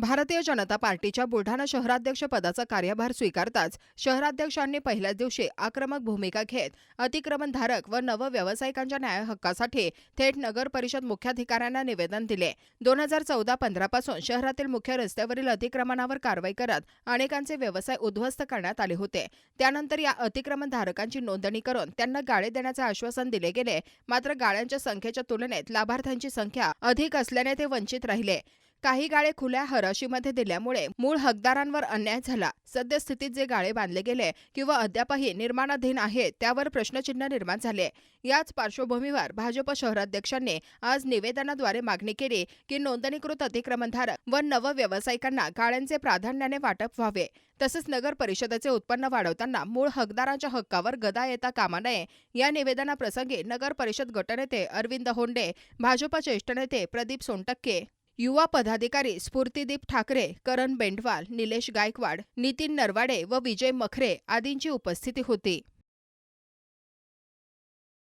भारतीय जनता पार्टीच्या बुलढाणा शहराध्यक्ष पदाचा कार्यभार स्वीकारताच शहराध्यक्षांनी पहिल्याच दिवशी आक्रमक भूमिका घेत अतिक्रमणधारक व नवव्यवसायिकांच्या न्याय हक्कासाठी थेट नगर परिषद मुख्याधिकाऱ्यांना निवेदन दिले. दोन हजार चौदा पंधरा पासून शहरातील मुख्य रस्त्यावरील अतिक्रमणावर कारवाई करत अनेकांचे व्यवसाय उद्ध्वस्त करण्यात आले होते. त्यानंतर या अतिक्रमणधारकांची नोंदणी करून त्यांना गाळे देण्याचे आश्वासन दिले गेले. मात्र गाळ्यांच्या संख्येच्या तुलनेत लाभार्थ्यांची संख्या अधिक असल्याने ते वंचित राहिले. काही गाळे खुल्या हराशीमध्ये दिल्यामुळे मूळ हकदारांवर अन्याय झाला. सद्यस्थितीत जे गाळे बांधले गेले किंवा अद्यापही निर्माणाधीन आहेत त्यावर प्रश्नचिन्ह निर्माण झाले. याच पार्श्वभूमीवर भाजप शहराध्यक्षांनी आज निवेदनाद्वारे मागणी केली की नोंदणीकृत अतिक्रमणधारक व नवव्यावसायिकांना गाळ्यांचे प्राधान्याने वाटप व्हावे. तसेच नगर परिषदेचे उत्पन्न वाढवताना मूळ हकदारांच्या हक्कावर गदा येता कामा नये. या निवेदनाप्रसंगी नगर परिषद गटनेते अरविंद होंडे भाजप ज्येष्ठ नेते प्रदीप सोनटक्के युवा पदाधिकारी स्फूर्तीदीप ठाकरे करण बेंडवाल निलेश गायकवाड नितीन नरवाडे व विजय मखरे आदींची उपस्थिती होती.